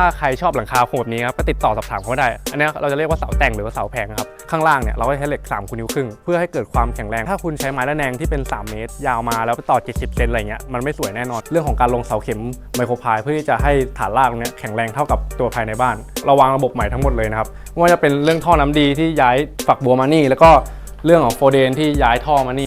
ถ้าใครชอบหลังคาโครงแบบนี้ครับก็ติดต่อสอบถามเขาได้ อันนี้เราจะเรียกว่าเสาแต่งหรือว่าเสาแผงครับ ข้างล่างเนี่ยเราก็ใช้เหล็ก3คูณนิ้วครึ่งเพื่อให้เกิดความแข็งแรง ถ้าคุณใช้ไม้ระแนงที่เป็น 3 เมตร ยาวมาแล้วไปต่อ 70 เซนอะไรเงี้ยมันไม่สวยแน่นอน เรื่องของการลงเสาเข็มไมโครพายเพื่อที่จะให้ฐานรากตรงนี้แข็งแรงเท่ากับตัวภายในบ้านเราวางระบบใหม่ทั้งหมดเลยนะครับไม่ว่าจะเป็นเรื่องท่อน้ำดีที่ย้ายฝักบัวมานี่แล้วก็เรื่องของโฟเดนที่ย้ายท่อมานี่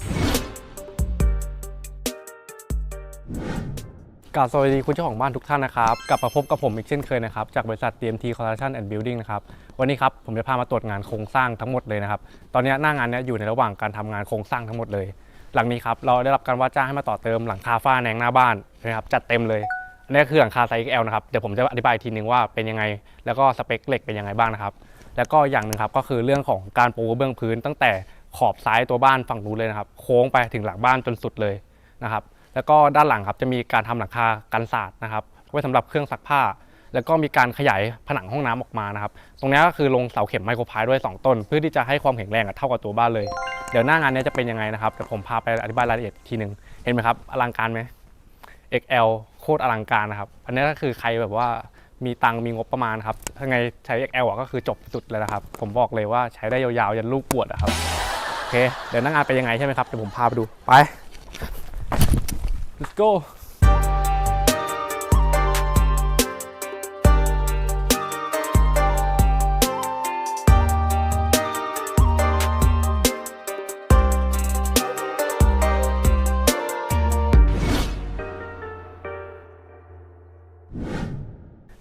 กราบสวัสดีคุณเจ้าของบ้านทุกท่านนะครับกลับมาพบกับผมอีกเช่นเคยนะครับจากบริษัท TMT Construction and Building นะครับวันนี้ครับผมจะพามาตรวจงานโครงสร้างทั้งหมดเลยนะครับตอนนี้หน้างานเนี้ยอยู่ในระหว่างการทำงานโครงสร้างทั้งหมดเลย หลังนี้ครับเราได้รับการว่าจ้างให้มาต่อเติมหลังคาฝ้าแนงหน้าบ้านนะครับจัดเต็มเลยอันนี้คือหลังคาไซส์ XL นะครับเดี๋ยวผมจะอธิบายทีนึงว่าเป็นยังไง แล้วก็สเปคเหล็กเป็นยังไงบ้างนะครับแล้วก็อย่างหนึ่งครับก็คือเรื่องของการปูเบื้องพื้น ตั้งแต่ขอบซ้ายตัวบ้านฝั่งนู้นเลยนะครับโค้งไปถึงหลังบ้านจนสุดเลยนะครับ แล้วก็ด้านหลังครับจะมีการทำหลังคากันศาสตร์นะครับไว้สำหรับเครื่องซักผ้า แล้วก็มีการขยายผนังห้องน้ำออกมานะครับ ตรงนี้ก็คือลงเสาเข็มไมโครพายด้วย 2 ต้น เพื่อที่จะให้ความแข็งแรงเท่ากับตัวบ้านเลย เดี๋ยวหน้างานนี้จะเป็นยังไงนะครับเดี๋ยวผมพาไปอธิบายรายละเอียดทีหนึ่งเห็นไหมครับอลังการไหม XL โคตรอลังการนะครับ อันนี้ก็คือใครแบบว่ามีตังมีงบประมาณครับถ้าไงใช้ XL ก็คือจบสุดเลยนะครับ ผมบอกเลยว่าใช้ได้ยาวๆยันลูกปวดอะครับ โอเค เดี๋ยวหน้างานเป็นยังไงใช่ไหมครับ เดี๋ยวผมพาไปดู ไป go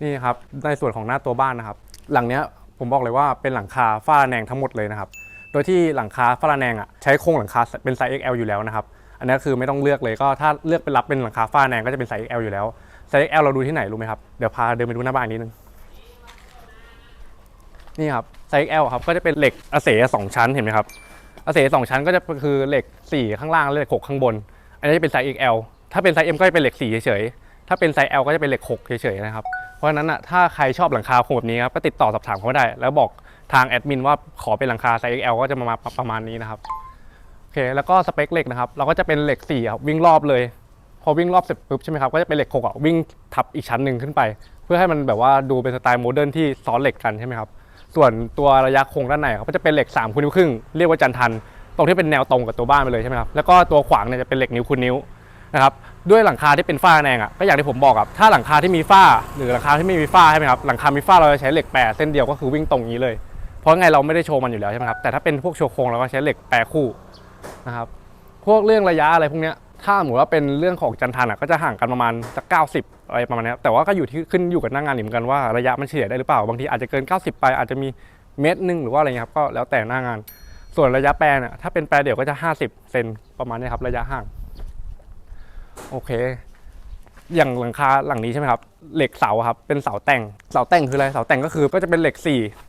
นี่ครับในส่วนของหน้าตัวบ้านนะครับ หลังเนี้ยผมบอกเลยว่าเป็นหลังคาฝ้าระแนงทั้งหมดเลยนะครับ โดยที่หลังคาฝ้าระแนงอะใช้โครงหลังคาเป็นไซส์ XL อยู่แล้วนะครับ อันนี้คือไม่ต้องเลือกเลยก็ถ้าเลือกเป็นรับเป็นหลังคาฝ้าแนงก็จะเป็นไซส์ XL อยู่แล้วไซส์ XL เราดูที่ไหนรู้ไหมครับเดี๋ยวพาเดินไปดูหน้าบ้านนิดนึงนี่ครับไซส์ XL ครับก็จะเป็นเหล็กอเสสองชั้นเห็นไหมครับอเสสองชั้นก็จะคือเหล็ก 4 ข้างล่างและเหล็ก 6 ข้างบน อันนี้จะเป็นไซส์ XL ถ้าเป็นไซส์ M ก็จะเป็นเหล็ก4เฉยๆถ้าเป็นไซส์ L ก็จะเป็นเหล็ก6เฉยๆนะครับเพราะฉะนั้นอะถ้าใครชอบหลังคาโครงแบบนี้ครับก็ติดต่อสอบถามเขาได้ แล้วบอกทางแอดมินว่าขอเป็นหลังคาไซส์ XL ก็จะมาประมาณนี้นะครับ อเคแล้วก็สเปคเหล็กนะครับเราก็จะเป็นเหล็ก4ครับวิ่งรอบเลย พอวิ่งรอบเสร็จปุ๊บใช่ไหมครับก็จะเป็นเหล็กหกอะวิ่งทับอีกชั้นหนึ่งขึ้นไป เพื่อให้มันแบบว่าดูเป็นสไตล์โมเดิร์นที่ซ้อนเหล็กกันใช่ไหมครับส่วนตัวระยะโครงด้านในครับก็จะเป็นเหล็ก3คูณนิ้วครึ่งเรียกว่าจันทัน ตรงที่เป็นแนวตรงกับตัวบ้านไปเลยใช่ไหมครับแล้วก็ตัวขวางเนี่ยจะเป็นเหล็กนิ้วคูณนิ้วนะครับด้วยหลังคาที่เป็นฝ้าแนงอะก็อย่างที่ผมบอกครับถ้าหลังคาที่มีฝ้าหรือหลังคาที่ไม่มีฝ้าใช่ไหมครับหลังคา มีฝ้าเราจะใช้เหล็กแปรเส้นเดียวก็คือวิ่งตรงนี้เลย เพราะไงเราไม่ได้โชว์มันอยู่แล้วใช่ไหมครับแต่ถ้าเป็นพวกโชว์โครงเราก็ใช้เหล็กแปรคู่ นะครับพวกเรื่องระยะอะไรพวกเนี้ยถ้าสมมติว่าเป็นเรื่องของจันทันอะก็จะห่างกันประมาณสัก90อะไรประมาณนี้แต่ว่าก็อยู่ที่ขึ้นอยู่กับหน้างานเหมือนกันว่าระยะมันเฉลี่ยได้หรือเปล่าบางทีอาจจะเกิน 90 ไปอาจจะมีเมตรหนึ่งหรือว่าอะไรเงี้ยครับก็แล้วแต่หน้างาน ส่วนระยะแปรเนี่ยถ้าเป็นแปรเดี่ยวก็จะ 50เซนประมาณนี้ครับระยะห่างโอเค อย่างหลังคาหลังนี้ใช่ไหมครับเหล็กเสาครับเป็นเสาแต่งเสาแต่งคืออะไรเสาแต่งก็คือก็จะเป็นเหล็ก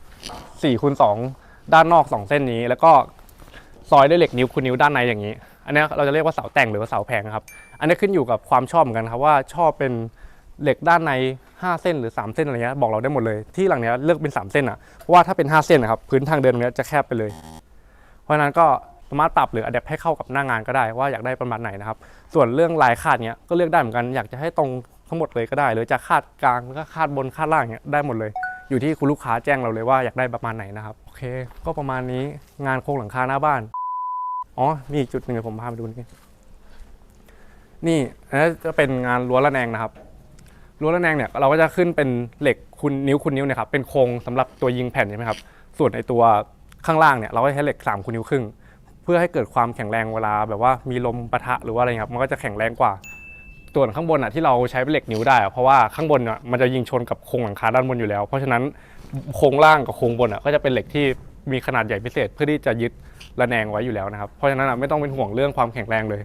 4 4คูณ2ด้านนอก 2 เส้นนี้ แล้วก็ ซอยด้วยเหล็กนิ้วคูณนิ้วด้านในอย่างนี้ อันนี้เราจะเรียกว่าเสาแต่งหรือว่าเสาแผงครับ อันนี้ขึ้นอยู่กับความชอบเหมือนกันครับว่าชอบเป็นเหล็กด้านใน 5 เส้นหรือ 3 เส้นอะไรเงี้ยบอกเราได้หมดเลย ที่หลังเนี้ยเลือกเป็น 3 เส้นอะเพราะว่าถ้าเป็น 5 เส้นนะครับพื้นทางเดินตรงเนี้ยจะแคบไปเลย เพราะฉะนั้นก็สามารถปรับหรืออัดแอปให้เข้ากับหน้างานก็ได้ว่าอยากได้ประมาณไหนนะครับส่วนเรื่องลายคาดเนี้ยก็เลือกได้เหมือนกันอยากจะให้ตรงทั้งหมดเลยก็ได้ หรือจะคาดกลางแล้วก็คาดบนคาดล่างเนี้ยได้หมดเลย อยู่ที่คุณลูกค้าแจ้งเราเลยว่าอยากได้ประมาณไหนนะครับโอเค ก็ประมาณนี้งานโครงหลังคาหน้าบ้านอ๋อมีอีกจุดหนึ่งเดี๋ยผมพาไปดูนี่นี่อันนี้จะเป็นงานรั้วระแนงนะครับรั้วระแนงเนี่ยเราก็จะขึ้นเป็นเหล็กคุณนิ้วคุณนิ้วเนะครับเป็นโครงสำหรับตัวยิงแผ่นใช่ไหมครับส่วนในตัวข้างล่างเนี่ยเราก็ใช้เหล็ก3คูณนิ้วครึ่ง เพื่อให้เกิดความแข็งแรงเวลาแบบว่ามีลมปะทะหรือว่าอะไรครับมันก็จะแข็งแรงกว่า ส่วนข้างบนอะที่เราใช้เป็นเหล็กนิ้วได้อะเพราะว่าข้างบนอะมันจะยิงชนกับโครงหลังคาด้านบนอยู่แล้ว เพราะฉะนั้นโครงล่างกับโครงบนอะก็จะเป็นเหล็กที่มีขนาดใหญ่พิเศษเพื่อที่จะยึดระแนงไว้อยู่แล้วนะครับเพราะฉะนั้นอะไม่ต้องเป็นห่วงเรื่องความแข็งแรงเลย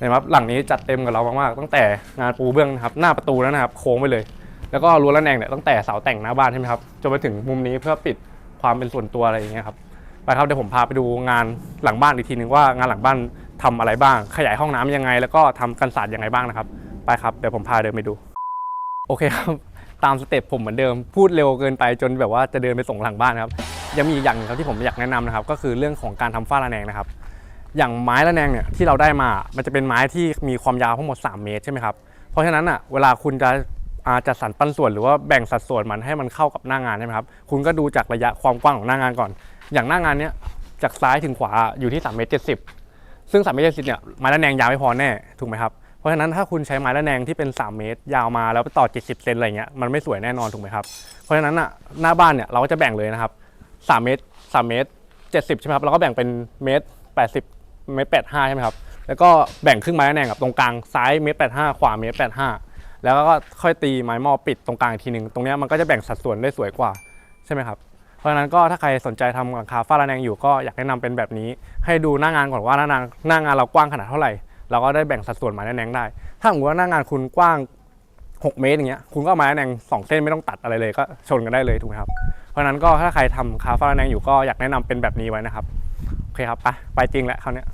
นะครับหลังนี้จัดเต็มกับเรามากๆตั้งแต่งานปูเบื้องนะครับหน้าประตูแล้วนะครับโค้งไปเลย แล้วก็รั้วระแนงเนี่ยตั้งแต่เสาแต่งหน้าบ้านใช่ไหมครับจนไปถึงมุมนี้เพื่อปิดความเป็นส่วนตัวอะไรอย่างเงี้ยครับไปครับเดี๋ยวผมพาไปดูงานหลังบ้านอีกทีนึงว่างานหลังบ้าน ทำอะไรบ้าง ขยายห้องน้ำยังไง แล้วก็ทำกันศาสตร์ยังไงบ้างนะครับ ไปครับ เดี๋ยวผมพาเดินไปดู โอเคครับ ตามสเต็ปผมเหมือนเดิม พูดเร็วเกินไปจนแบบว่าจะเดินไปส่งหลังบ้านนะครับ ยังมีอีกอย่างหนึงครับที่ผมอยากแนะนำนะครับ ก็คือเรื่องของการทำฝ้าระแนงนะครับ อย่างไม้ระแนงเนี่ยที่เราได้มา มันจะเป็นไม้ที่มีความยาวทั้งหมด 3 เมตรใช่ไหมครับ เพราะฉะนั้นอะ เวลาคุณจะอาจัดสรรปันส่วนหรือว่าแบ่งสัดส่วนมันให้มันเข้ากับหน้างานใช่ไหมครับ คุณก็ดูจากระยะความกว้างของหน้างานก่อน อย่างหน้างานเนี้ยจากซ้ายถึงขวาอยู่ที่3เมตร70 ซึ่ง3เมตร70เนี่ยไม้ระแนงยาวไม่พอแน่ถูกไหมครับเพราะฉะนั้นถ้าคุณใช้ไม้ระแนงที่เป็น 3 เมตร ยาวมาแล้วไปต่อ 70เซนอะไรเงี้ยมันไม่สวยแน่นอนถูกไหมครับเพราะฉะนั้นอะหน้าบ้านเนี่ยเราก็จะแบ่งเลยนะครับ3เมตร3เมตร70ใช่ไหมครับแล้วก็แบ่งเป็นเมตร 80 เมตร 85 ใช่ไหมครับแล้วก็แบ่งครึ่งไม้ระแนงกับตรงกลางซ้ายเมตร 85 ขวาเมตร 85 แล้วก็ค่อยตีไม้หม้อปิดตรงกลางอีกทีหนึ่งตรงเนี้ยมันก็จะแบ่งสัดส่วนได้สวยกว่าใช่ไหมครับ เพราะฉะนั้นก็ถ้าใครสนใจทำหลังคาฝ้าระแนงอยู่ก็อยากแนะนำเป็นแบบนี้ ให้ดูหน้างานก่อนว่าหน้างานหน้างานเรากว้างขนาดเท่าไหร่เราก็ได้แบ่งสัดส่วนไม้ระแนงได้ ถ้าสมมติว่าหน้างานคุณกว้าง 6 เมตรอย่างเงี้ยคุณก็เอาไม้ระแนงสองเส้นไม่ต้องตัดอะไรเลยก็ชนกันได้เลยถูกไหมครับเพราะฉะนั้นก็ถ้าใครทำคาฟ้าระแนงอยู่ก็อยากแนะนำเป็นแบบนี้ไว้นะครับโอเคครับไปไปจริงแล้วคราวเนี้ย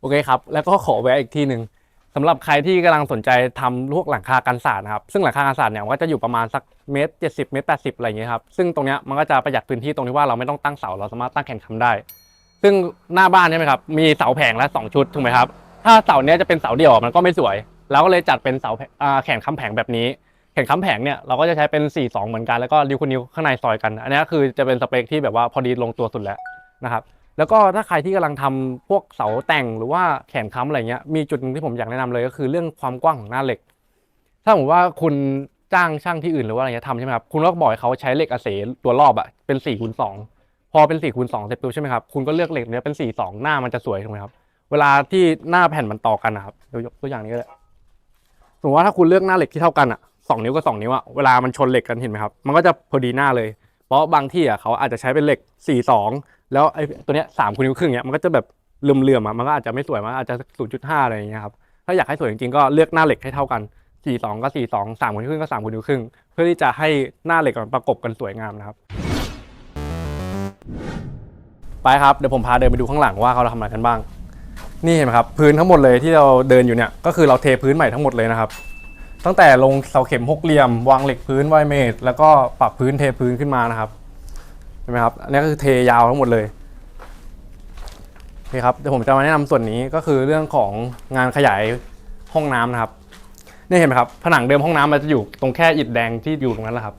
โอเคครับ แล้วก็ขอแวะอีกที่หนึ่ง สำหรับใครที่กำลังสนใจทำพวกหลังคากันศาสตร์นะครับ ซึ่งหลังคากันศาสตร์เนี่ยก็จะอยู่ประมาณสักเมตรเจ็ดสิบเมตรแปดสิบอะไรอย่างเงี้ยครับ ซึ่งตรงเนี้ยมันก็จะประหยัดพื้นที่ตรงที่ว่าเราไม่ต้องตั้งเสาเราสามารถตั้งแข่งคำได้ ซึ่งหน้าบ้านใช่ไหมครับมีเสาแผงละสองชุดถูกไหมครับ ถ้าเสาเนี้ยจะเป็นเสาเดี่ยวมันก็ไม่สวยเราก็เลยจัดเป็นเสาแผอ่าแขนค้ำแผงแบบนี้ แขนค้ำแผงเนี่ยเราก็จะใช้เป็น 4 2 เหมือนกันแล้วก็ริ้วคุณนิ้วข้างในซอยกัน อันนี้คือจะเป็นสเปคที่แบบว่าพอดีลงตัวสุดแล้วนะครับ แล้วก็ถ้าใครที่กำลังทำพวกเสาแต่งหรือว่าแขนค้ำอะไรเงี้ยมีจุดหนึ่งที่ผมอยากแนะนำเลยก็คือเรื่องความกว้างของหน้าเหล็ก ถ้าสมว่าคุณจ้างช่างที่อื่นหรือว่าอะไรเงี้ยทำใช่ไหมครับคุณก็บอกให้เขาใช้เหล็กอเสตัวรอบอะเป็น4คูณ2พอเป็น4คูณ2เสร็จปุ๊บใช่ไหมครับคุณก็เลือกเหล็กเนี้ยเป็น4 2หน้ามันจะสวยถูกไหมครับเวลาที่หน้าแผ่นมันต่อกันนะครับยวยกตัวอย่างนี้ก็ได้สมมติว่าถ้าคุณเลือกหน้าเหล็กที่เท่ากันอะสองนิ้วกับสองนิ้วอะเวลามันชนเหล็กกันเห็นไหมครับมันก็จะพอดีหน้าเลย เพราะบางที่อะเขาอาจจะใช้เป็นเหล็กสี่สอง แล้วไอ้ตัวเนี้ยสามคูณนิ้วครึ่งเนี้ยมันก็จะแบบเลื่อมๆอะมันก็อาจจะไม่สวยมันอาจจะศูนย์จุดห้าอะไรอย่างเงี้ยครับถ้าอยากให้สวยจริงๆก็เลือกหน้าเหล็กให้เท่ากันสี่สองก็สี่สองสามคูณนิ้วครึ่งก็สามคูณนิ้วครึ่งเพื่อที่จะให้หน้าเหล็กมันประกบกันสวยงามนะครับ ไปครับเดี๋ยวผมพาเดินไปดูข้างหลังว่าเขาทำอะไรกันบ้าง นี่เห็นไหมครับพื้นทั้งหมดเลยที่เราเดินอยู่เนี่ยก็คือเราเทพื้นใหม่ทั้งหมดเลยนะครับตั้งแต่ลงเสาเข็มหกเหลี่ยม วางเหล็กพื้นไวเมตแล้วก็ปรับพื้นเทพื้นขึ้นมานะครับ เห็นไหมครับ อันนี้ก็คือเทยาวทั้งหมดเลยโอเคครับเดี๋ยวผมจะมาแนะนำส่วนนี้ก็คือเรื่องของงานขยายห้องน้ำนะครับนี่เห็นไหมครับ ผนังเดิมห้องน้ำมันจะอยู่ตรงแค่อิฐแดงที่อยู่ตรงนั้นแหละครับ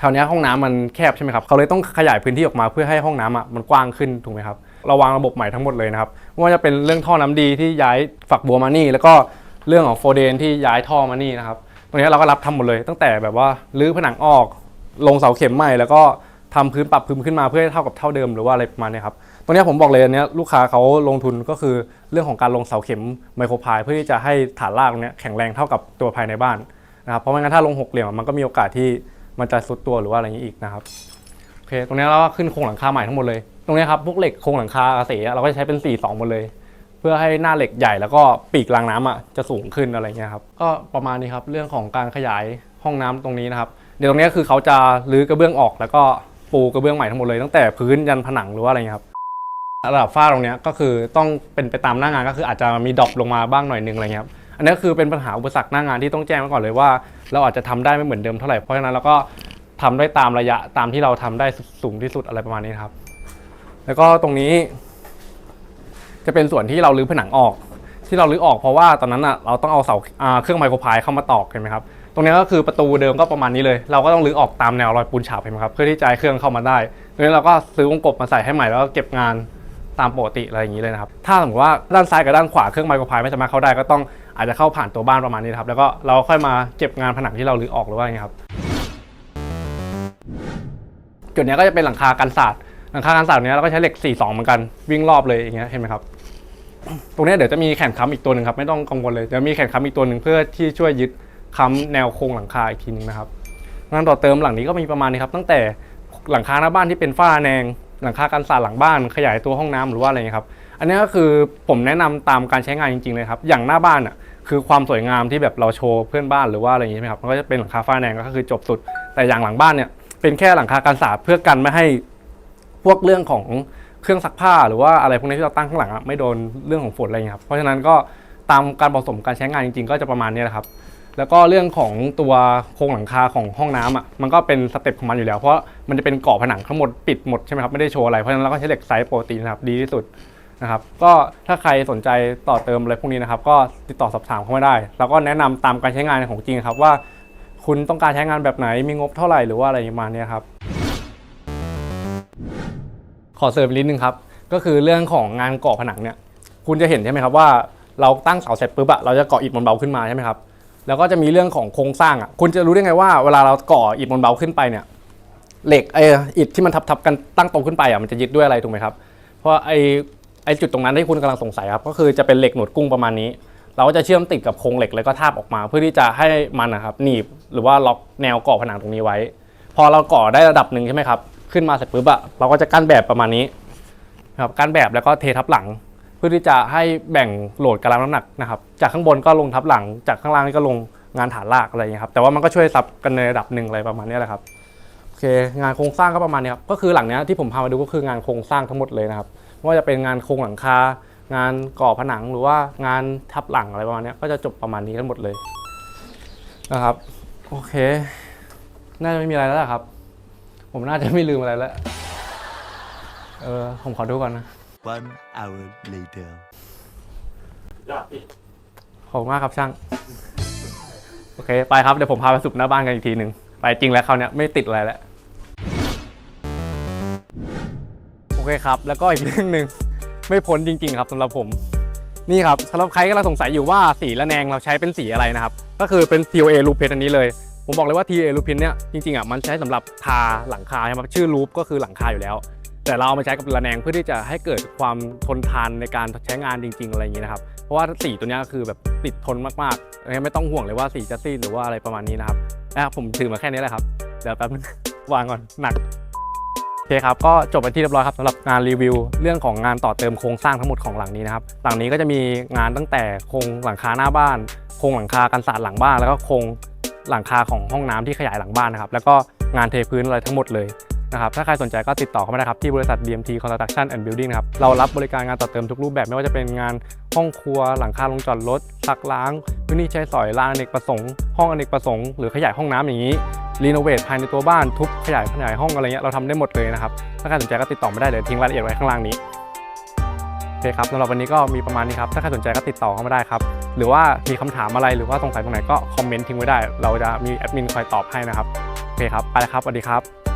คราวนี้ห้องน้ำมันแคบใช่ไหมครับเขาเลยต้องขยายพื้นที่ออกมาเพื่อให้ห้องน้ำอะมันกว้างขึ้นถูกไหมครับเราวางระบบใหม่ทั้งหมดเลยนะครับไม่ว่าจะเป็นเรื่องท่อน้ำดีที่ย้ายฝักบัวมานี่ แล้วก็เรื่องของโฟเดนที่ย้ายท่อมานี่นะครับตรงนี้เราก็รับทำหมดเลย ตั้งแต่แบบว่ารื้อผนังออกลงเสาเข็มใหม่แล้วก็ ทำพื้นปรับพื้นขึ้นมาเพื่อให้เท่ากับเท่าเดิมหรือว่าอะไรประมาณนี้ครับตรงนี้ผมบอกเลยอันนี้ลูกค้าเขาลงทุนก็คือเรื่องของการลงเสาเข็มไมโครพายเพื่อที่จะให้ฐานรากตรงเนี้ยแข็งแรงเท่ากับตัวภายในบ้านนะครับเพราะไม่งั้นถ้าลงหกเหลี่ยมมันก็มีโอกาสที่มันจะสุดตัวหรือว่าอะไรอย่างนี้อีกนะครับโอเคตรงนี้เราก็ขึ้นโครงหลังคาใหม่ทั้งหมดเลย ตรงนี้ครับพวกเหล็กโครงหลังคาอาเสียเราก็จะใช้เป็น4 2หมดเลย เพื่อให้หน้าเหล็กใหญ่แล้วก็ปีกรางน้ำอะจะสูงขึ้นอะไรเงี้ยครับก็ประมาณนี้ครับเรื่องของการขยายห้องน้ำตรงนี้นะครับเดี๋ยวตรงนี้คือเขาจะรื้อกระเบื้องออกแล้วก็ ปูกระเบื้องใหม่ทั้งหมดเลยตั้งแต่พื้นยันผนังหรือว่าอะไรเงี้ยครับระดับฝ้าตรงเนี้ยก็คือต้องเป็นไปตามหน้างานก็คืออาจจะมีดรอปลงมาบ้างหน่อยนึงอะไรเงี้ยครับอันนี้ก็คือเป็นปัญหาอุปสรรคหน้างานที่ต้องแจ้งไว้ก่อนเลยว่า เราอาจจะทำได้ไม่เหมือนเดิมเท่าไหร่เพราะฉะนั้นเราก็ทำได้ตามระยะตามที่เราทำได้สูงที่สุดอะไรประมาณนี้ครับ แล้วก็ตรงนี้ จะเป็นส่วนที่เราลื้อผนังออก ที่เราลื้อออกเพราะว่าตอนนั้นอะเราต้องเอาเสาอ่าเครื่องไมโครพายเข้ามาตอกเห็นไหมครับ รงนี้ก็คือประตูเดิมก็ประมาณนี้เลย เราก็ต้องลื้อออกตามแนวรอยปูนฉาบเห็นไหมครับเพื่อที่จะให้เครื่องเข้ามาได้ตรงนี้เราก็ซื้อวงกบมาใส่ให้ใหม่แล้วก็เก็บงานตามปกติอะไรอย่างนี้เลยนะครับ ถ้าสมมติว่าด้านซ้ายกับด้านขวาเครื่องไมโครพายไม่สามารถเข้าได้ก็ต้องอาจจะเข้าผ่านตัวบ้านประมาณนี้ครับแล้วก็เราค่อยมาเก็บงานผนังที่เราลื้อออกหรือว่าอย่างเงี้ครับจุดนี้ก็จะเป็นหลังคากันศาสตร์หลังคากันศาสตร์เนี้ยเราก็ใช้เหล็ก 4 2 เหมือนกันวิ่งรอบเลยอย่างเงี้ยเห็นไหมครับตรงนี้เดี๋ยวจะมีแขนค้ำอีกตัวหนึ่งครับไม่ต้องกังวลเลยเดี๋ยวมีแขนค้ำอีกตัวหนึ่งเพื่อที่ช่วยยึด ค้ำแนวโครงหลังคาอีกทีหนึงนะครับงานต่อเติมหลังนี้ก็มีประมาณนี้ครับ ตั้งแต่หลังคาหน้าบ้านที่เป็นฝ้าแนง หลังคากันศาสตร์หลังบ้านขยายตัวห้องน้ำหรือว่าอะไรเงี้ยครับ อันนี้ก็คือผมแนะนำตามการใช้งานจริงๆเลยครับ อย่างหน้าบ้านอะคือความสวยงามที่แบบเราโชว์เพื่อนบ้านหรือว่าอะไรอย่างนี้ใช่ไหมครับมันก็จะเป็นหลังคาฝ้าแนงก็คือจบสุด แต่อย่างหลังบ้านเนี่ยเป็นแค่หลังคากันศาสตร์เพื่อกันไม่ให้พวกเรื่องของเครื่องซักผ้าหรือว่าอะไรพวกนี้ที่เราตั้งข้างหลังอะไม่โดนเรื่องของฝนอะไรอย่างเงี้ยครับเพราะฉะนั้นก็ตามการผสมการใช้งานจริง ๆ ก็จะประมาณนี้แหละครับ แล้วก็เรื่องของตัวโครงหลังคาของห้องน้ำอะมันก็เป็นสเต็ปของมันอยู่แล้ว เพราะมันจะเป็นก่อผนังทั้งหมดปิดหมดใช่ไหมครับไม่ได้โชว์อะไรเพราะฉะนั้นเราก็ใช้เหล็กไซส์ปกตินะครับดีที่สุดนะครับก็ถ้าใครสนใจต่อเติมอะไรพวกนี้นะครับ ก็ติดต่อสอบถามเข้ามาได้ แล้วก็แนะนำตามการใช้งานของจริงครับว่า คุณต้องการใช้งานแบบไหนมีงบเท่าไหร่หรือว่าอะไรประมาณนี้ครับ ขอเสริมนิดนึงครับ ก็คือเรื่องของงานก่อผนังเนี่ย คุณจะเห็นใช่ไหมครับว่าเราตั้งเสาเสร็จปุ๊บอะเราจะก่ออิฐบนเบาขึ้นมาใช่ไหมครับ แล้วก็จะมีเรื่องของโครงสร้างอะคุณจะรู้ได้ไงว่าเวลาเราก่ออิฐบนเบาขึ้นไปเนี่ยเหล็กไอ้อิฐที่มันทับๆกันตั้งตรงขึ้นไปอะมันจะยึดด้วยอะไรถูกไหมครับ เพราะไอ้ไอ้จุดตรงนั้นที่คุณกำลังสงสัยครับก็คือจะเป็นเหล็กหนวดกุ้งประมาณนี้ เราก็จะเชื่อมติดกับโครงเหล็กแล้วก็ทาบออกมา เพื่อที่จะให้มันนะครับหนีบหรือว่าล็อกแนวก่อผนังตรงนี้ไว้ พอเราก่อได้ระดับหนึ่งใช่ไหมครับขึ้นมาเสร็จปุ๊บอะเราก็จะกั้นแบบประมาณนี้ครับกั้นแบบแล้วก็เททับหลัง เพื่อที่จะให้แบ่งโหลดการรับน้ำหนักนะครับจากข้างบนก็ลงทับหลัง จากข้างล่างนี่ก็ลงงานฐานรากอะไรอย่างเงี้ยครับแต่ว่ามันก็ช่วยซับกันในระดับหนึ่งอะไรประมาณนี้แหละครับโอเคงานโครงสร้างก็ประมาณนี้ครับก็คือหลังเนี้ยที่ผมพามาดูก็คืองานโครงสร้างทั้งหมดเลยนะครับไม่ว่าจะเป็นงานโครงหลังคา งานก่อผนังหรือว่างานทับหลังอะไรประมาณนี้ก็จะจบประมาณนี้ทั้งหมดเลยนะครับโอเค น่าจะไม่มีอะไรแล้วครับ ผมน่าจะไม่ลืมอะไรแล้ว เออผมขอดูก่อนนะ One hour later. ขอบคุณมากครับช่าง โอเค ไปครับ เดี๋ยวผมพาไปสุบหน้าบ้านกันอีกทีหนึ่งไปจริงแล้วคราวเนี้ยไม่ติดอะไรแล้ว โอเคครับ แล้วก็อีกเรื่องหนึ่งไม่พ้นจริง ๆ ครับสำหรับผม นี่ครับสำหรับใครกำลังสงสัยอยู่ว่าสีละแนงเราใช้เป็นสีอะไรนะครับ ก็คือเป็น TOA ลูปเพนอันนี้เลย ผมบอกเลยว่า TOA ลูปเพนเนี่ยจริงๆอะมันใช้สำหรับทาหลังคาใช่ไหมชื่อลูปก็คือหลังคาอยู่แล้ว แต่เราเอามาใช้กับระแนงเพื่อที่จะให้เกิดความทนทานในการใช้งานจริง ๆ อะไรอย่างนี้นะครับ เพราะว่าสีตัวนี้คือแบบติดทนมากๆไม่ต้องห่วงเลยว่าสีจะซีดหรือว่าอะไรประมาณนี้นะครับนะครับผมถือมาแค่นี้แหละครับ เดี๋ยวแป๊บนึงวางก่อนหนักโอเคครับ ก็จบไปที่เรียบร้อยครับสำหรับงานรีวิว เรื่องของงานต่อเติมโครงสร้างทั้งหมดของหลังนี้นะครับ หลังนี้ก็จะมีงานตั้งแต่โครงหลังคาหน้าบ้าน โครงหลังคากันศาสตร์หลังบ้าน แล้วก็โครงหลังคาของห้องน้ำที่ขยายหลังบ้านนะครับ แล้วก็งานเทพื้นอะไรทั้งหมดเลย นะครับถ้าใครสนใจก็ติดต่อเข้ามาได้ครับที่บริษัท BMT Construction and Building นะครับเรารับบริการงานต่อเติมทุกรูปแบบไม่ว่าจะเป็นงานห้องครัว หลังคาลงจอดรถซักล้างพื้นที่ใช้สอยลานอเนกประสงค์ห้องอเนกประสงค์หรือขยายห้องน้ำอย่างนี้รีโนเวทภายในตัวบ้านทุบขยายขยายห้องอะไรเงี้ยเราทำได้หมดเลยนะครับถ้าใครสนใจก็ติดต่อมาได้เดี๋ยวทิ้งรายละเอียดไว้ข้างล่างนี้โอเคครับสำหรับวันนี้ก็มีประมาณนี้ครับถ้าใครสนใจก็ติดต่อเข้ามาได้ครับหรือว่ามีคำถามอะไรหรือว่าสงสัยตรงไหนก็คอมเมนต์ทิ้งไว้ได้ เราจะมีแอดมินคอยตอบให้นะครับโอเคครับไปแล้วครับสวัสดีครับ